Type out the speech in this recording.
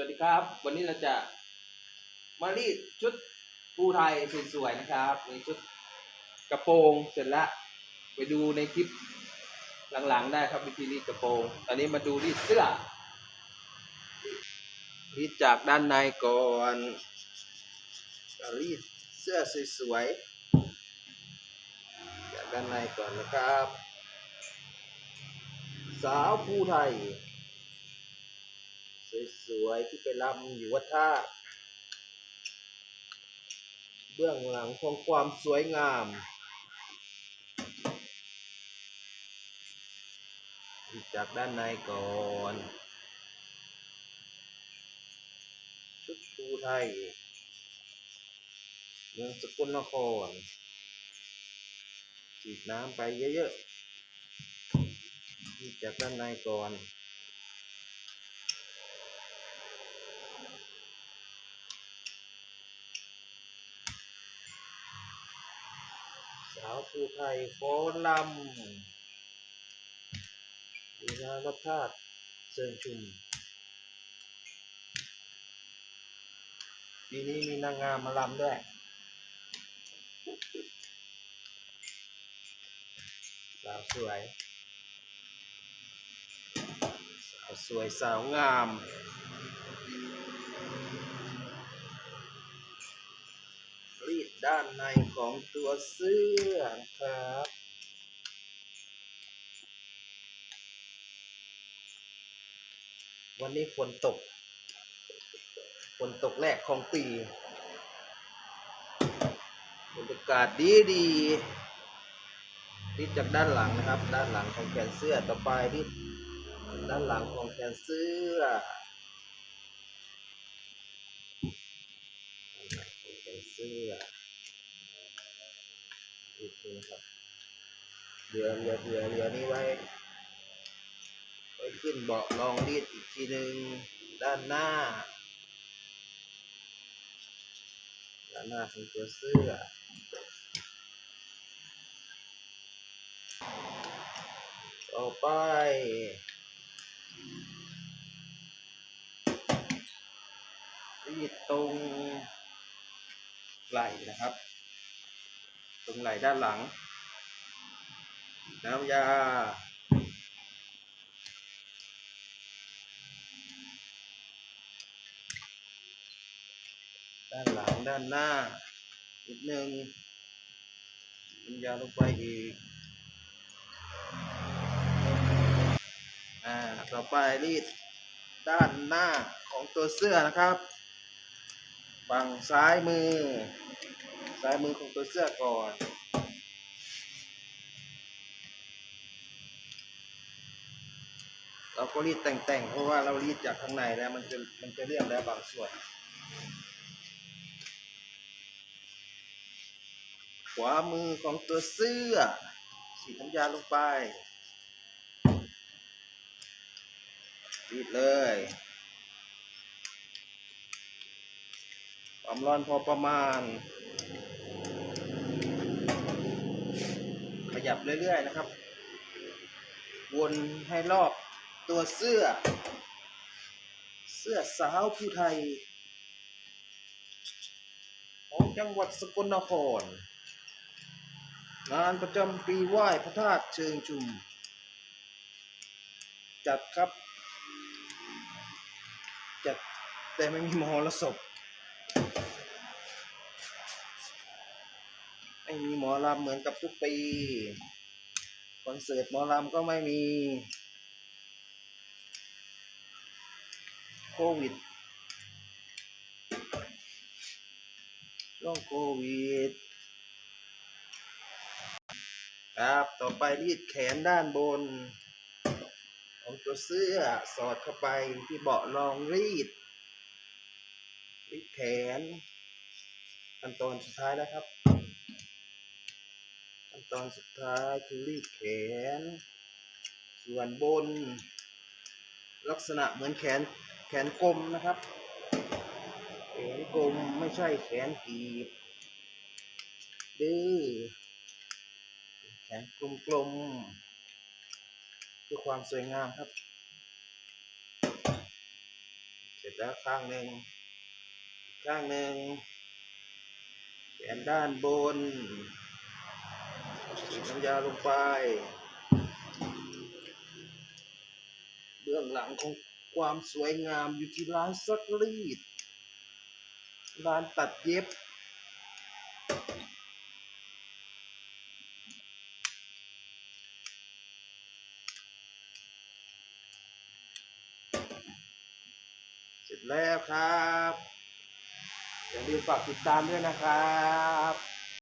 วัสดีครับ วันนี้เราจะมารีดชุดปูไทยสวยๆนะครับในชุดกระโปรงเสร็จแล้วไปดูในคลิปหลังๆได้ครับวิธีรีดกระโปรง ตอนนี้มาดูรีดเสื้อรีดจากด้านในก่อนรีดเสื้อสวยๆจากด้านในก่อนนะครับ สาวภูไทย สวยๆที่ไปรำอยู่วัดท่าเบื้องหลังของความสวยงาม จากด้านในก่อนชุดภูไทยเมืองสกลนครฉีดน้ำไปเยอะๆจากด้านในก่อน สาวภูไทยฟ้อนลำดีงานวัดธาตุเชิญชุมปีนี้มีนางงามมาลำด้วยสาวสวย สาวสวยสาวงาม ด้านในของตัวเสื้อครับวันนี้ฝนตก ฝนตกแรกของปี บรรยากาศดีดีรีดจากด้านหลังนะครับ ด้านหลังของแขนเสื้อต่อไปรีดด้านหลังของแขนเสื้อใส่เสื้อ อีกทีนะครับเรือเรือเรือเรือนี้ไว้ไว้ขึ้นเบาะรองรีดอีกทีหนึ่งด้านหน้า ด้านหน้าของตัวเสื้อต่อไปรีดตรงไหล่นะครับ ตรงไหล่ด้านหลัง น้ำยา ด้านหลังด้านหน้านิดนึงน้ำยาลงไปอีก อ่า ต่อไปรีดด้านหน้าของตัวเสื้อนะครับ ฝั่งซ้ายมือ ซ้ายมือของตัวเสื้อก่อน เราก็รีดแต่งๆ เพราะว่าเรารีดจากข้างในแล้วมันจะมันจะเลี่ยมแล้วบางส่วน ขวามือของตัวเสื้อ สีน้ำยาลงไป รีดเลยความร้อนพอประมาณ ยับเรื่อย ๆ นะครับ วนให้รอบตัวเสื้อ เสื้อสาวผู้ไทย ของจังหวัดสกลนคร งานประจำปีไหว้พระธาตุเชิงชุม จัดครับ จัดแต่ไม่มีมหรสพ ไม่มีหมอลำเหมือนกับทุกปี คอนเสิร์ตหมอลำก็ไม่มี โควิดโรคโควิด ครับ ต่อไปรีดแขนด้านบน ของตัวเสื้อสอดเข้าไปที่เบาะรองรีด รีดแขนขั้นตอนสุดท้ายแล้วครับ ขั้นตอนสุดท้ายคือรีดแขน ส่วนบน ลักษณะเหมือนแขนแขนกลมนะครับแขนกลมไม่ใช่แขนกีบดื้อแขนกลมๆเพื่อความสวยงามครับ เสร็จแล้วข้างหนึ่งข้างหนึ่งแขนด้านบน น้ำยาลงไป เบื้องหลังของความสวยงามอยู่ที่ร้านซักรีด ร้านตัดเย็บ เสร็จแล้วครับ อย่าลืมฝากติดตามด้วยนะครับ